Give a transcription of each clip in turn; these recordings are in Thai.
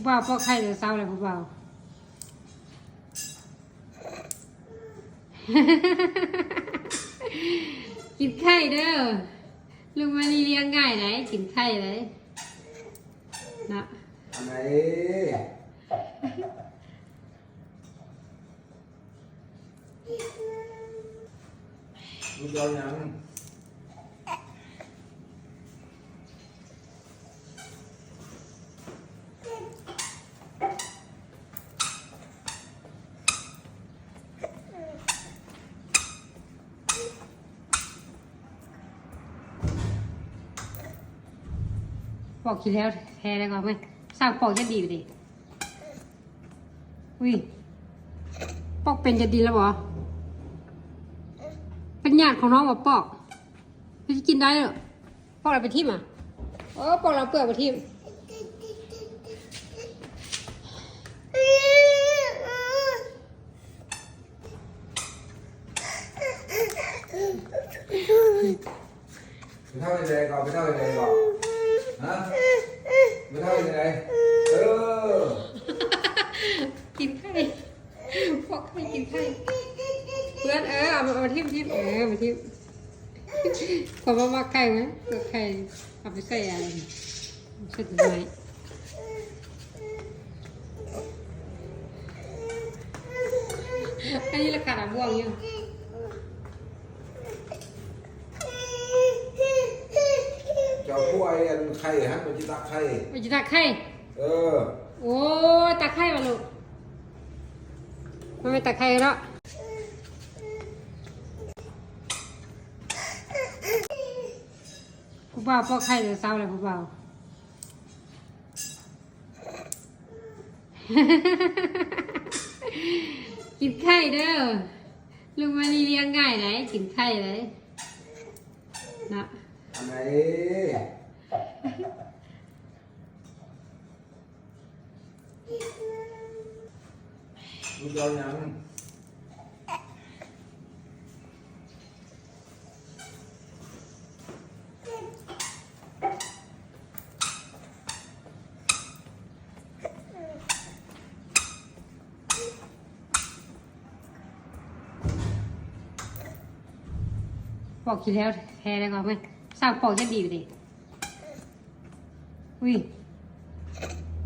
ผู้บ่าวพ่อไข่เดี๋ยวเศร้าเลยผู้บ่าวกินไข่เด้อลุงมานีเลี้ยงง่ายไหนกินไข่ไหนนะอันไหนมึงจะเอาหยัง อกกินแล้วแพ้แล้วก็ไหมสร้างปอกจะดีไปดิอุ้ยปอกเป็นจะดีแล้วบอเป็นญาติของน้องบอปอกจะกินได้เหรอปอกอะไรไปทิ่มอะโอ้ปอกเราเปลือกไปทิ่มไปเท่าไหร่ก่อนไปเท่าไหร่ก่อน ฮะไปเท่าไหร่เออกินไข่พวกไข่กินไข่เพื่อนเออเอามาเอามาทิ่มทิมเออมาทิ่มขอมามาไข่ไหมเปลือกไข่เอาไปใส่อะไรใส่ถุงไม้อันนี้ราคาบ่วงอยู่ จ้าผู้ไอ้อันไข่ฮะมันจะตักไข่ไปจะตักไข่เออ โอ้ยตักไข่มาลูกมันไม่ตักไข่แล้วผู้บ่าวพ่อไข่เดี๋ยวเศร้าเลยผู้บ่าวกินไข่เด้อลุงมานีเลี้ยงง่ายไหนกินไข่ไหนนะ อันไหนมึงจะเอาหยังปอกกินแล้วแพ้แล้วก็ไหม สร้างปอกจะดีไปดิอุ้ย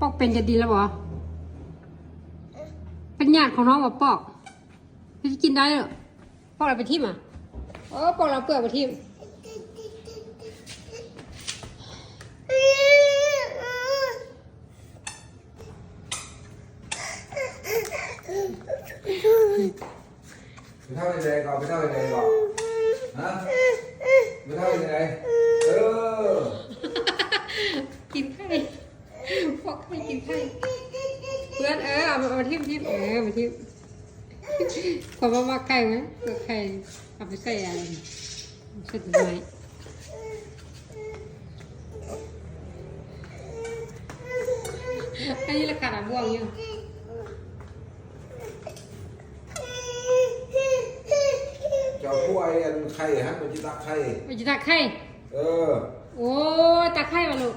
ปอกเป็นจะดีแล้วบอเป็นญาติของน้องบอปอกจะกินได้เหรอปอกอะไรไปทิมอะโอ้ปอกเราเปลือกไปทิมไปเท่าไหร่ก่อนไปเท่าไหร่ก่อนฮะ ไปเท่าไหร่เออกินไข่พวกไข่กินไข่เพื่อนเออเอามาเอามาทิ่มทิ่มเออมาทิ่มขอมามาไข่ไหมเปลือกไข่เอาไปใส่อะไรใส่ถุงไม้อันนี้ราคาดำบ่วงอยู่ เจ้าผู้ไอ้อันไข่ฮะมันจะตักไข่ไปจะตักไข่เออ โอ้ยตักไข่มาลูก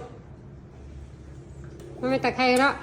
มันไม่ตักไข่แล้ว